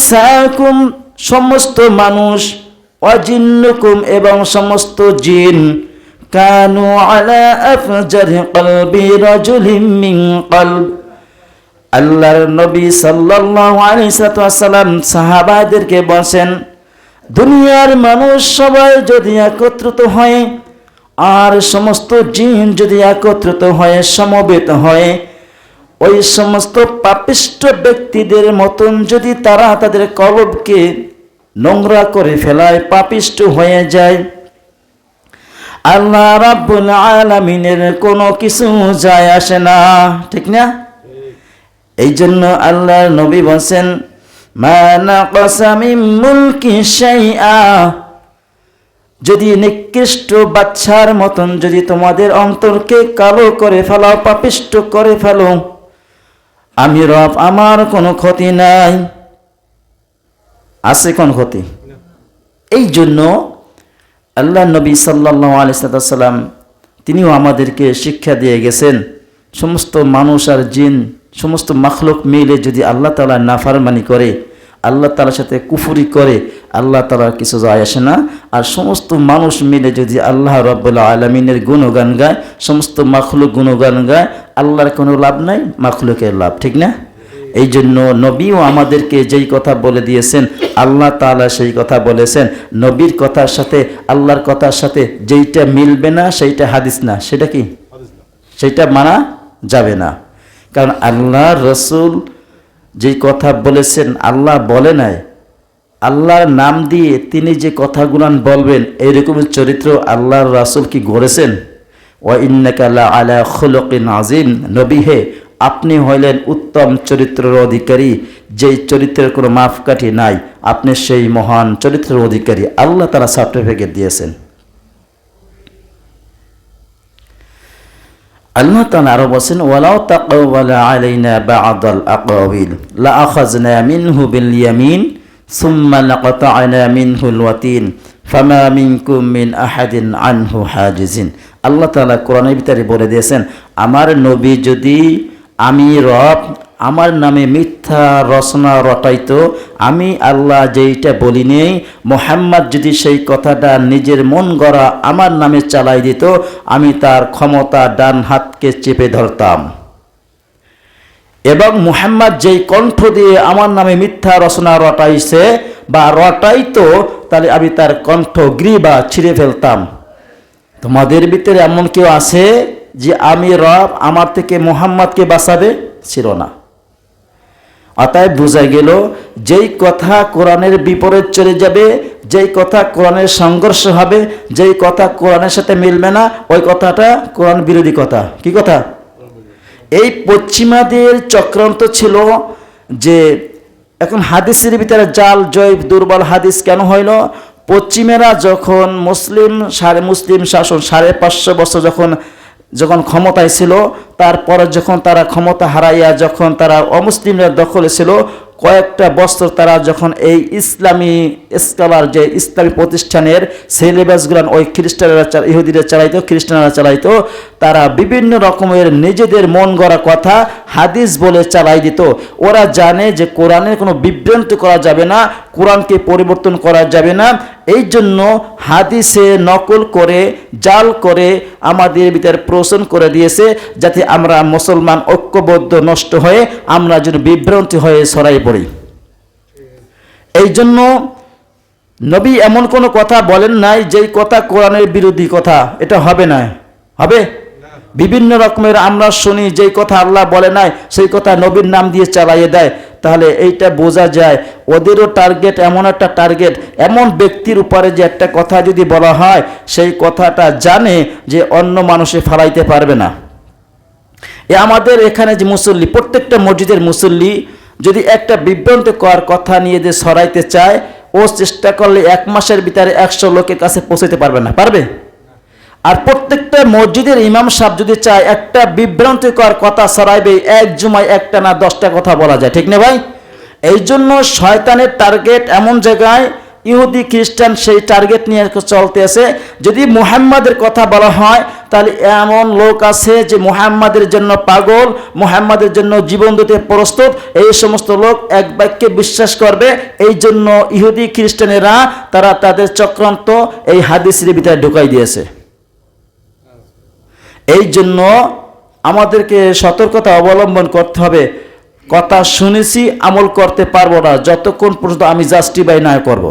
ইনসাকুম, সমস্ত মানুষ, অজিন্নুকুম এবং সমস্ত জিন। কানু আলা আফজারি কলবি রাজুলিম মিন কলব। আল্লাহর নবী সাল্লাল্লাহু আলাইহি সাল্লাম সাহাবাদেরকে বলেন দুনিয়ার মানুষ সবাই যদি একত্রিত হয়, আর সমস্ত জিন যদি একত্রিত হয়ে সমবেত হয় ওই সমস্ত পাপিষ্ট ব্যক্তিদের মতন যদি তারা তাদের কলবকে নোংরা করে ফেলায়, পাপিষ্ট হয়ে যায়, আল্লাহ রাব্বুল আলামিনের কোনো কিছু যায় আসে না। ঠিক না? এই জন্য আল্লাহর নবী বলছেন যদি নিকৃষ্ট বাচ্চার মতন যদি তোমাদের অন্তরকে কালো করে ফেলাও, পাপিষ্ট করে ফেলো আমি রব, আমার কোনো ক্ষতি নাই। আছে কোন ক্ষতি? এই জন্য আল্লাহ নবী সাল্লাহ আলিসাল্লাম তিনিও আমাদেরকে শিক্ষা দিয়ে গেছেন, সমস্ত মানুষ আর জিন, সমস্ত মাখলুক মিলে যদি আল্লাহ তালা নাফারমানি করে, আল্লাহ তালার সাথে কুফুরি করে, আল্লাহ তালার কিছু যায় আসে না। আর সমস্ত মানুষ মিলে যদি আল্লাহ রব্বুল্লাহ আলমিনের গুণগান গায়, সমস্ত মাখলুক গুণগান গায় আল্লাহর কোনো লাভ নাই মাখলুকের লাভ ঠিক না? এই জন্য নবীও আমাদেরকে যেই কথা বলে দিয়েছেন আল্লাহ তাআলা সেই কথা বলেছেন নবীর কথার সাথে আল্লাহর কথার সাথে যেইটা মিলবে না সেইটা হাদিস না সেটা কি? সেইটা মানা যাবে না। কারণ আল্লাহ রসুল যেই কথা বলেছেন আল্লাহ বলে নাই। আল্লাহর নাম দিয়ে তিনি যে কথাগুলান বলবেন এইরকম চরিত্র আল্লাহর রাসুল কি গড়েছেন? নবী হে আপনি হইলেন উত্তম চরিত্রের অধিকারী যেই চরিত্রের কোনো মাপকাঠি নাই আপনি সেই মহান চরিত্রের অধিকারী আল্লাহ তারা সার্টিফিকেট দিয়েছেন আল্লাহ তাআলা আরো বলেন ওয়ালাউ তাকাওয়ালা আলাইনা বা'দাল আকাওয়িল লা আখাযনা মিনহু বিল ইয়ামিন সুম্মা লাকাতা'না মিনহুল ওয়াতিন ফামা মিনকুম মিন আহাদিন আনহু হাজিজিন আল্লাহ তাআলা কোরআনের ভিতরে বলে দিয়েছেন, আমার নবী যদি আমি রব, আমার নামে মিথ্যা রচনা রটাইতো, আমি আল্লাহ যেইটা বলি নেই, মোহাম্মদ যদি সেই কথাটা নিজের মন গড়া আমার নামে চালাই দিত, আমি তার ক্ষমতা ডান হাতকে চেপে ধরতাম। এবং মুহাম্মদ যেই কণ্ঠ দিয়ে আমার নামে মিথ্যা রচনা রটাইছে বা রটাইতো, তাহলে আমি তার কণ্ঠ গ্রীবা ছিঁড়ে ফেলতাম। তোমাদের ভিতরে এমন কেউ আছে যে আমি রব আমার থেকে মোহাম্মদকে বাঁচাবে? ছিল না। অতএব বোঝা গেল, যেই কথা কোরআনের বিপরীত চলে যাবে, যেই কথা কোরআনের সংঘর্ষ হবে, যেই কথা কোরআনের সাথে মিলবে না, ওই কথাটা কোরআন বিরোধী কথা। কি কথা? এই পশ্চিমাদের চক্রান্ত ছিল যে, এখন হাদিসের ভিতরে জাল জয় দুর্বল হাদিস কেন হইল? পশ্চিমেরা যখন মুসলিম সাড়ে মুসলিম শাসন, সাড়ে পাঁচশো বছর যখন যখন ক্ষমতায় ছিল, তারপরে যখন তারা ক্ষমতা হারাইয়া, যখন তারা অমুসলিমরা দখলে ছিল কয়েকটা বছর তারা যখন এই ইসলামী স্কলার যে ইসলামী প্রতিষ্ঠানের সিলেবাসগুলো ওই খ্রিস্টানরা ইহুদিরা চালাইতো, খ্রিস্টানরা চালাইতো, তারা বিভিন্ন রকমের নিজেদের মন গড়া কথা হাদিস বলে চালাই দিত। ওরা জানে যে কোরআনের কোনো বিভ্রান্তি করা যাবে না, কোরআনকে পরিবর্তন করা যাবে না। এই জন্য হাদিসে নকল করে, জাল করে আমাদের ভিতরে প্রশ্ন করে দিয়েছে, যাতে আমরা মুসলমান ঐক্যবদ্ধ নষ্ট হয়ে আমরা যেন বিভ্রান্তি হয়ে ছড়াই পড়ি এই জন্য নবী এমন কোনো কথা বলেন নাই যেই কথা কোরআনের বিরোধী কথা। এটা হবে না। হবে? বিভিন্ন রকমের আমরা শুনি যেই কথা আল্লাহ বলে নাই, সেই কথা নবীর নাম দিয়ে চালাইয়ে দেয়। তাহলে এইটা বোঝা যায়, ওদেরও টার্গেট এমন একটা টার্গেট এমন ব্যক্তির উপরে যে একটা কথা যদি বলা হয়, সেই কথাটা জানে যে অন্য মানুষে ফালাইতে পারবে না। এ আমাদের এখানে যে মুসল্লি, প্রত্যেকটা মসজিদের মুসল্লি যদি একটা বিভ্রান্তকর কথা নিয়ে যে সরাইতে চায়, ও চেষ্টা করলে এক মাসের ভিতরে একশো লোকের কাছে পৌঁছাতে পারবে না। পারবে? আর প্রত্যেকটা মসজিদের ইমাম সাহেব যদি চায় একটা বিভ্রান্তিকর কথা সরাইবে, এক জুমায় একটা না দশটা কথা বলা যায়। ঠিক না ভাই? এই জন্য শয়তানের টার্গেট এমন জায়গায়, ইহুদি, খ্রিস্টান সেই টার্গেট নিয়ে চলতে আছে। যদি মুহাম্মাদের কথা বলা হয় তাহলে এমন লোক আছে যে মুহাম্মাদের জন্য পাগল, মুহাম্মাদের জন্য জীবন দিতে প্রস্তুত। এই সমস্ত লোক এক বাক্যে বিশ্বাস করবে, এই জন্য ইহুদি খ্রিস্টানেরা তারা তাদের চক্রান্ত এই হাদিসের ভিতরে ঢুকাই দিয়েছে। এই জন্য আমাদেরকে সতর্কতা অবলম্বন করতে হবে। কথা শুনেছি, আমল করতে পারব না। যতক্ষণ পর্যন্ত আমি জাস্টিফাই না করব।